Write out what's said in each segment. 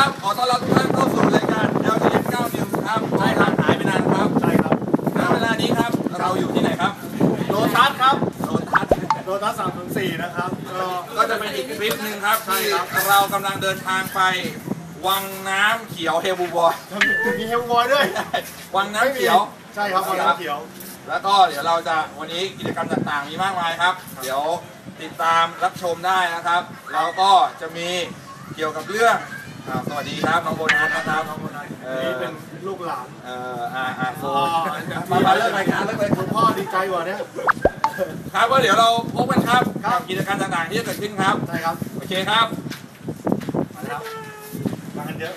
ครับ ขอต้อนรับทุกท่านเข้าสู่รายการ LTF 9 News ครับใช่ครับหายไปนานครับ ใช่ครับณเวลานี้ครับ เราอยู่ที่ไหนครับ โลตัสครับโซนทัศน์โลตัสสามถึงสี่นะครับ ก็ก็จะเป็นอีกคลิปหนึ่งครับใช่ที่ครับเรากำลังเดินทางไปวังน้ำเขียวเฮลบูบอย มีเฮลบอยด้วย วังน้ำเขียว ใช่ครับวันน้ำเขียว แล้วก็เดี๋ยวเราจะวันนี้กิจกรรมต่างๆ มีมากมายครับ เดี๋ยวติดตามรับชมได้นะครับ แล้วก็จะมีเกี่ยวกับเรื่อง อ่าสวัสดีครับน้องโบนัสนะครับน้องโบนัสเออนี่เป็นลูกหลานเอ่ออ่าอ่าโฟอ๋อมามาเริ่มรายการเริ่มรายการคุณพ่อดีใจกว่าเนี้ยครับก็เดี๋ยวเราพบกันครับครับกับกิจกรรมต่างๆที่จะเกิดขึ้นครับใช่ครับโอเคครับมาแล้วมากันเยอะ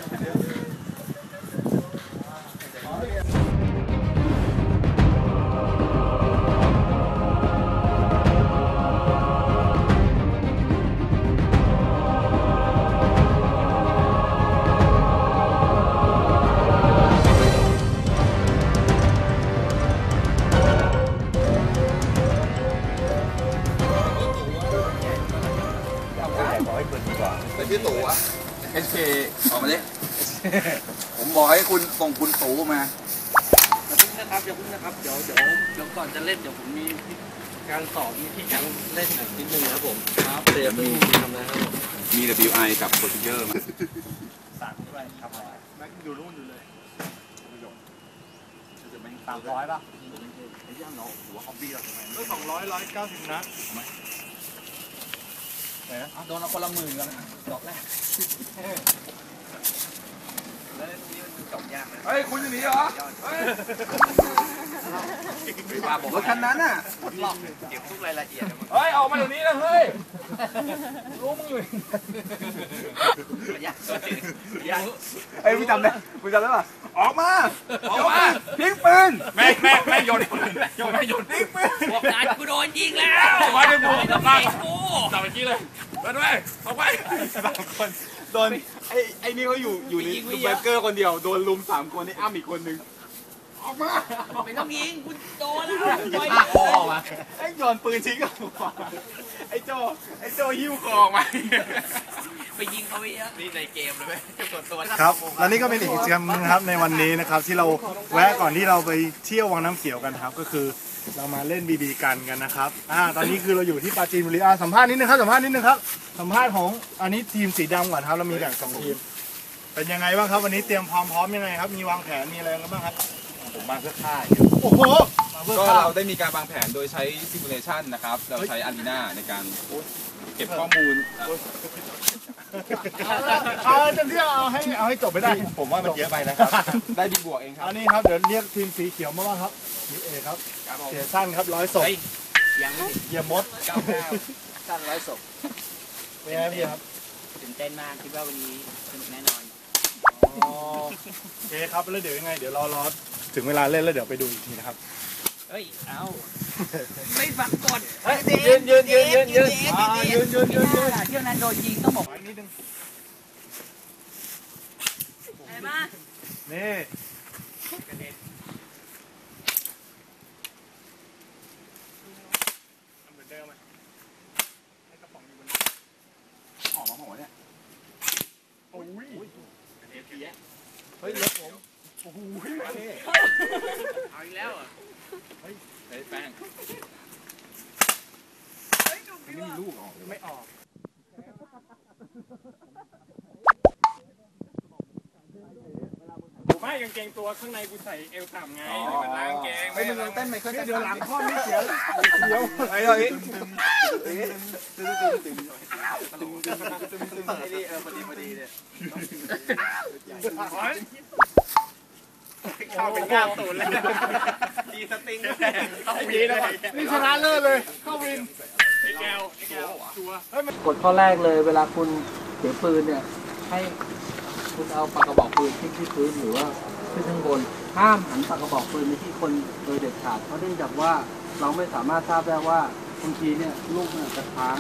ส่งคุณตู่มาอย่าพึ่งนะครับอย่าพึ่งนะครับเดี๋ยวเดี๋ยวเดี๋ยวก่อนจะเล่นเดี๋ยวผมมีการสอนวิธีการเล่นนิดนึงครับผมครับเดี๋ยวพึ่งทำนะครับผมมี WI กับ Procedure มาสามด้วยทำอะไรแม็กอยู่รุ่นอยู่เลยสามร้อยป่ะก็สองร้อยร้อยเก้าสิบนัดโดนเราคนละหมื่นกันดอกแรก แล้วตรงนี้มัน จบยากนะเฮ้ยคุณจะหนีเหรอเฮ้ยรถคันนั้นอะปลดล็อกเก็บทุกรายละเอียดนะมึงเฮ้ยออกมาเดี๋ยวนี้นะเฮ้ยรู้มึงอยู่ยากยากเอ้ยพี่จำได้พี่จำได้ป่ะออกมาออกมาทิ้งปืนแม่แม่แม่โยนโยนแม่โยนทิ้งปืนบอกงานกูโดนยิงแล้วออกมาเดี๋ยวกูไม่ต้องลากยิงกูจับเมื่อกี้เลยไปด้วยออกไปสามคน โดนไอ้ไอ้นี่เขาอยู่อยู่ในลูกเบเกอร์คนเดียว โดนลุมสามคนไอ้อ้ำอีกคนนึง ออกมาไม่ต้องยิงกูโดนแล้วปล่อยคอมาไอ้โยนปืนทิ้งกับหัวไอ้โจไอ้โจหิ้วคอออกมาไปยิงเขาไปเยอะนี่ในเกมเลยไหมตัวครับและนี่ก็เป็นอีกกิจกรรมหนึงนะครับในวันนี้นะครับ ที่เราแวะก่อนที่เราไปเที่ยววังน้ำเขียวกันครับ ก็คือเรามาเล่นบีบีกันกันนะครับอ่าตอนนี้คือเราอยู่ที่ปาจีนบุรีอ่าสัมภาษณ์นิดนึงครับสัมภาษณ์นิดนึงครับสัมภาษณ์ของอันนี้ทีมสีดำก่อนครับเรามีแบ่งสองทีม เป็นยังไงบ้างครับวันนี้เตรียมความพร้อมยังไงครับมีวางแผนมีอะไรกันบ้างครับ ผมมาเพื่อฆ่าโอ้โหมาเพื่อก็ข้าวเราได้มีการวางแผนโดยใช้ซิมูเลชันนะครับ เราใช้อารีนาในการเก็บข้อมูล เอาเต็มที่เอาให้เอาให้จบไปได้ผมว่ามันเยอะไปนะครับ ได้ดีบวกเองครับอันนี้ครับเดี๋ยวเรียกทีมสีเขียวมาบ้างครับสีเอครับเสียสั้นครับร้อยศพยังไม่ถึงเหยียบมดเก้าเก้าสั้นร้อยศพเป็นไงพี่ครับตื่นเต้นมากคิดว่าวันนี้สนุกแน่นอน อ๋อโอเคครับแล้วเดี๋ยวยังไง เดี๋ยวรอรอ ถึงเวลาเล่นแล้วเดี๋ยวไปดูอีกทีนะครับเฮ้ย เอาไม่ฟังกดเฮ้ยยืนยืนยืนยืนยืนเอ่ายืนยืนยืนยืนเที่ยวนั้นโดนยิงต้องบอกนิดนึงอะไรมานี่เหมือนเดิมไหมให้กระป๋องอยู่บนออกมาหัวเนี่ยโอ้ยเฮ้ยรถผมโอ้โห เอาอีก แล้วอะเฮ้ยแป้งไม่มีลูกออกเลยไม่ออกไม่กางเกงตัวข้างในกูใส่เอวต่ำไงมันล้างเกงไม่มึงเต้นไมเคิลแจ็คเดี๋ยวหลัสังนข้อไม่เขียวเขียวไอ้เราอีกไอ้นี่เออพอดีพอดีเนี่ย เข้าเป็นก้าวตูนเลยดีสติงไอ้ยีนะนี่ชนะเลิศเลยเข้าวินไอ้แก้วไอ้แก้วชัวกฎข้อแรกเลยเวลาคุณเสียปืนเนี่ย ให้คุณเอาปากกระบอกปืนที่ที่พื้นหรือว่าขึ้นข้างบน ห้ามหันปากกระบอกปืนไปที่คนโดยเด็ดขาดเพราะเนื่องจากว่าเราไม่สามารถทราบได้ว่าบางทีเนี่ยลูกเนี่ยจะค้าง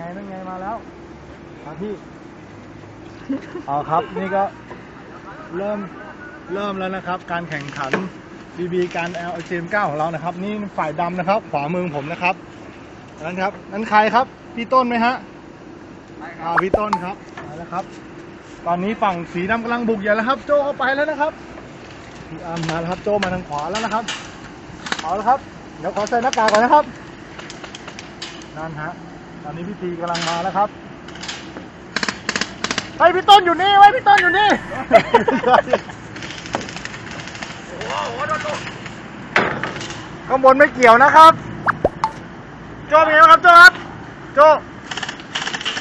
ไงนั่นไงมาแล้วมาพี่ เอาครับนี่ก็เริ่มเริ่มแล้วนะครับ การแข่งขัน BB การ L G M 9ของเรานะครับ นี่ฝ่ายดำนะครับ ขวามือผมนะครับนั่นครับนั่นใครครับ พี่ต้นไหมฮะอ่าพี่ต้นครับมาแล้วครับ ตอนนี้ฝั่งสีดำกำลังบุกใหญ่แล้วครับ โจเข้าไปแล้วนะครับพี่อาร์มมาแล้วครับ โจมาทางขวาแล้วนะครับ เอาละครับ เดี๋ยวขอใส่หน้ากากก่อนนะครับนั่นฮะ ตอนนี้พี่ตีกำลังมาแล้วครับไอพี่ต้นอยู่นี่ไว้พี่ต้นอยู่นี่ข้างบนไม่เกี่ยวนะครับโจมีไหมครับโจครับโจ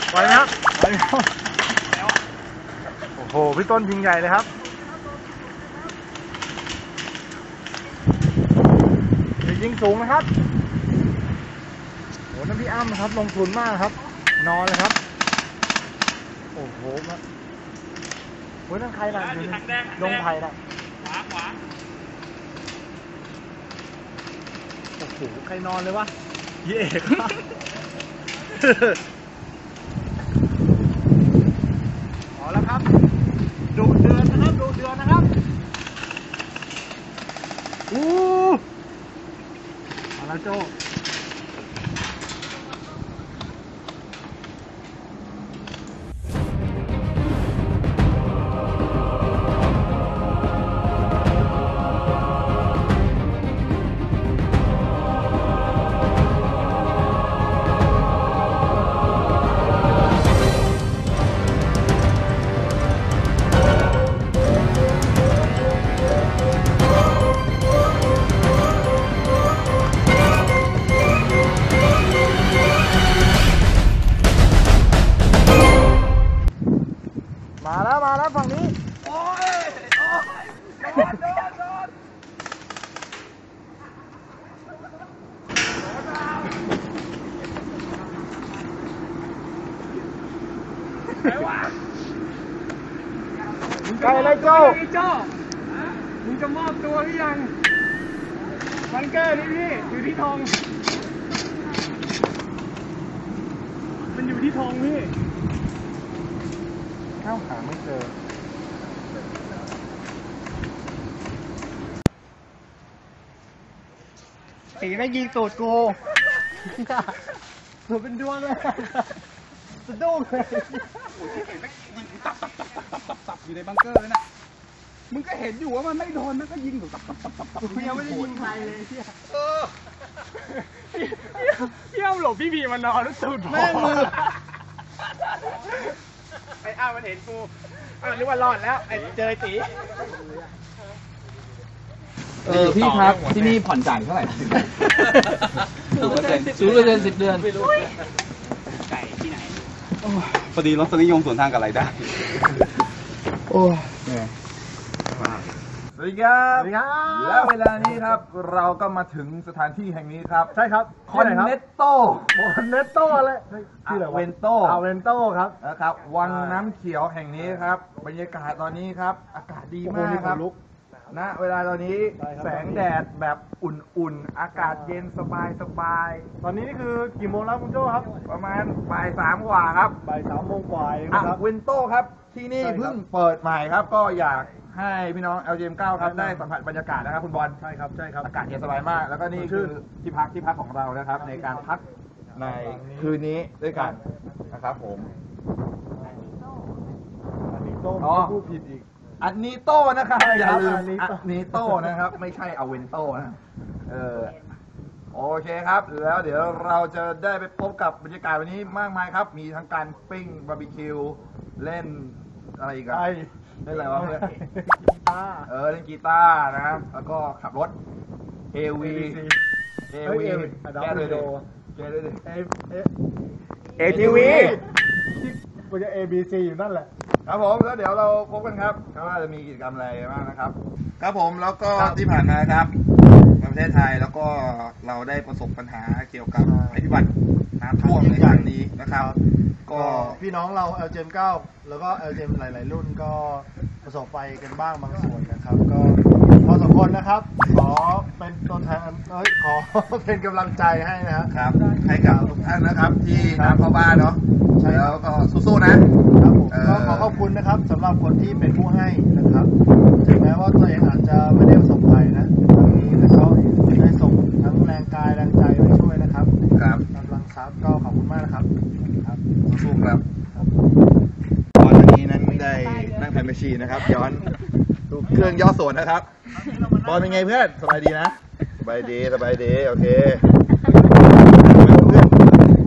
ไหวไหมครับไหวครับโอ้โหพี่ต้นยิงใหญ่เลยครับยิงสูงไหมครับ โอ้นั่นพี่อ้ำครับลงทุนมากครับ นอนเลยครับ โอ้โหมาโอ้ยนั่นใครน่ะอยู่ในลงไผ่น่ะขวาขวาโอ้โหใครนอนเลยวะพี่เอกครับเอาแล้วครับดูเดือนนะครับดูเดือนนะครับอู้มาแล้วโจ มาแล้วมาแล้วฝั่งนี้ โอ้ยโอ้ยโดนโดนโดนไก่อะไรโจ้ไอ้โจ้มึงจะมอบตัวหรือยังบังเกอร์นี่พี่อยู่ที่ธงมันอยู่ที่ธงพี่ ข้าวหาไม่เจอตีไม่ยิงตูดกูตูดเป็นดวงเลยสะดุ้งเลยตับอยู่ในบังเกอร์เลยนะมึงก็เห็นอยู่ว่ามันไม่โดนมันก็ยิงอยู่ตับตับตับตับตับกูยังไม่ได้ยิงใครเลยเที่ยพี่อ้ำหลบพี่พีมานอนแล้วตูดแม่งมือไอ้อ้ามันเห็นกูอ้าวนึกว่ารอดแล้วไอ้เจอตีเออพี่ครับที่นี่ผ่อนจ่ายเท่าไหร่ศูนย์เปอร์เซ็นต์ศูนย์เปอร์เซ็นต์สิบเดือนไก่ที่ไหน พอดีรสนิยมส่วนทางกับรายได้ โอ้ย สวัสดีครับสวัสดีครับ และเวลานี้ครับเราก็มาถึงสถานที่แห่งนี้ครับ ใช่ครับคอนเนตโตคอนเนตโต้เลยชื่ออะไรวะอาเวนโต้อาเวนโต้ครับนะครับ วังน้ำเขียวแห่งนี้ครับ บรรยากาศตอนนี้ครับ อากาศดีโอ้โหมากนี่คขรับนลุกณเวลาตอนนี้ได้ครับ แสงแดดแบบอุ่นๆ อากาศเย็นสบายสบายตอนนี้นี่คือกี่โมงแล้วคุณโจ้ครับๆประมาณบ่ายสามกว่าครับบ่ายสามโมงกว่าเองอะนะครับ เวนโต้ครับ ที่นี่ใช่ครับ เพิ่งเปิดใหม่ครับ ก็อยาก ให้พี่น้อง LGM9 ครับได้สัมผัสบรรยากาศนะครับคุณบอลใช่ครับใช่ครับอากาศเย็นสบายมาก แล้วก็นี่สดชื่คือนที่พักที่พักของเรานะครับ ในการพักในคืนนี้ด้วยกันนะครับผมอันนี้โต้อ๋อพูดผิดอีกอันนี้โต้นะครับใช่อย่าครับลืมอันนี้อัโต้นนี้โต้นะครับ ไม่ใช่อเวนโต้นะเออโอเคครับ แล้วเดี๋ยวเราจะได้ไปพบกับบรรยากาศวันนี้มากมายครับ มีทั้งการปิ้งบาร์บีคิว เล่นอะไรอีกอะไอ้ เล่นอะไรวะเพื่อนกีตาร์เออเล่นกีตาร์นะครับ แล้วก็ขับรถ AV ABC เฮ้ย AV AV แก้ด้วยดิแก้ด้วยดิ เอเอ ATV ที่กูจะ A B C อยู่นั่นแหละ ครับผมแล้วเดี๋ยวเราพบกันครับว่าจะมีกิจกรรมอะไรบ้างนะครับ ครับผมแล้วก็ที่ผ่านมาครับในประเทศไทยแล้วก็เราได้ประสบปัญหาเกี่ยวกับภัยพิบัติน้ำท่วมในครั้งนี้นะครับ ก็ก็พี่น้องเรา LGM 9แล้วก็ LGM หลาย ๆ รุ่นก็ประสบไปกันบ้างบางส่วนนะครับ ก็พอสมควรนะครับ ขอเป็นตัวแทนเอ้ยขอ เป็นกำลังใจให้นะครับ ครับให้กับทุกท่านนะครับ ที่น้ำเข้าบ้านเนาะใช่ครับ แล้วก็สู้ๆนะ ครับผมเอ่อ ก็ขอขอบคุณนะครับสำหรับคนที่เป็นผู้ให้นะครับถึงแม้ว่าตัวเองอาจจะไม่ได้ประสบภัยนะครั้งนี้แต่ก็ได้ส่งทั้งแรงกายแรงใจไปช่วยนะครับ ครับ กำลังทรัพย์ก็ขอบคุณมากนะครับครับ สู้ๆครับตอนนี้นั้นได้นั่งแผ่นแมชชีนนะครับ ย้อน ดูเครื่องย่อส่วนนะครับบอลเป็นไงเพื่อนสบายดีนะสบายดีสบายดีโอเคเพื่อน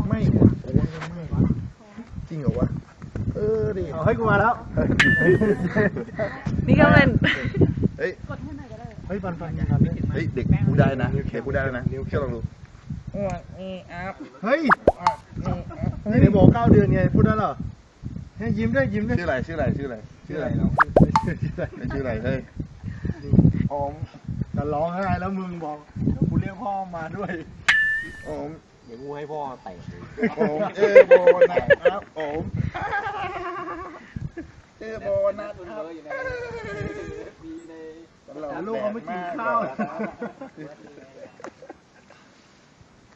ไม่ว่ะโอ้ยไม่ว่ะจริงเหรอวะเออดิเอาให้กูมาแล้วนี่ก็เป็นเฮ้ยเฮ้ยปันปันปันเล่นเฮ้ยเด็กพูดได้นะเด็กพูดได้แล้วนะเชื่อลองดูเฮ้ยนี่เดี๋ยวบอกเก้าเดือนไงพูดได้เหรอ เฮ้ยยิ้มด้วยยิ้มด้วยชื่ออะไรชื่ออะไรชื่ออะไรชื่ออะไรไม่ชื่ออะไรเฮ้ยออมจะร้องไห้แล้วมึงบอกกูเรียกพ่อมาด้วยออมเดี๋ยวกูให้พ่อเตะออมเออโบนะครับออมเออโบนะครับลูกเขาไม่กินข้าว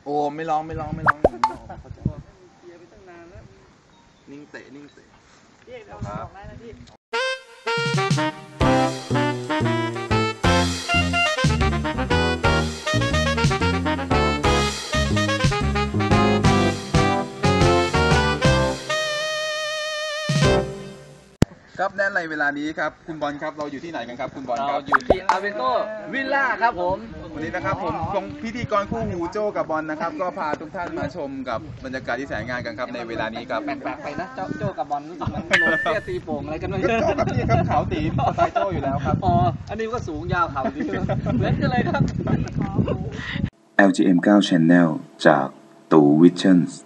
โอ้ไม่ร้องไม่ร้องไม่ร้อง นิ่งเตะนิ่งเตะครับแน่ในเวลานี้ครับ คุณบอลครับเราอยู่ที่ไหนกันครับ คุณบอลคเรารับ อยู่ที่อาเวนโตวิลล่าครับผม วันนี้นะครับผมทรงพิธีกรคู่หูโจกับบอลนะครับ ก็พาทุกท่านมาชมกับบรรยากาศที่แสนงามกันครับในเวลานี้ครับแปลกๆไปนะเจ้าโจกับบอลรู้สึกมันโลเตี้ยตีโป่งอะไรกันไม่ก็โจกับพี่ครับขาวตีสไตล์โจอยู่แล้วครับอ๋ออันนี้ก็สูงยาวเขาดีเหมือนกันเลยครับ LGM 9 Channel จากตูวิชั่นส์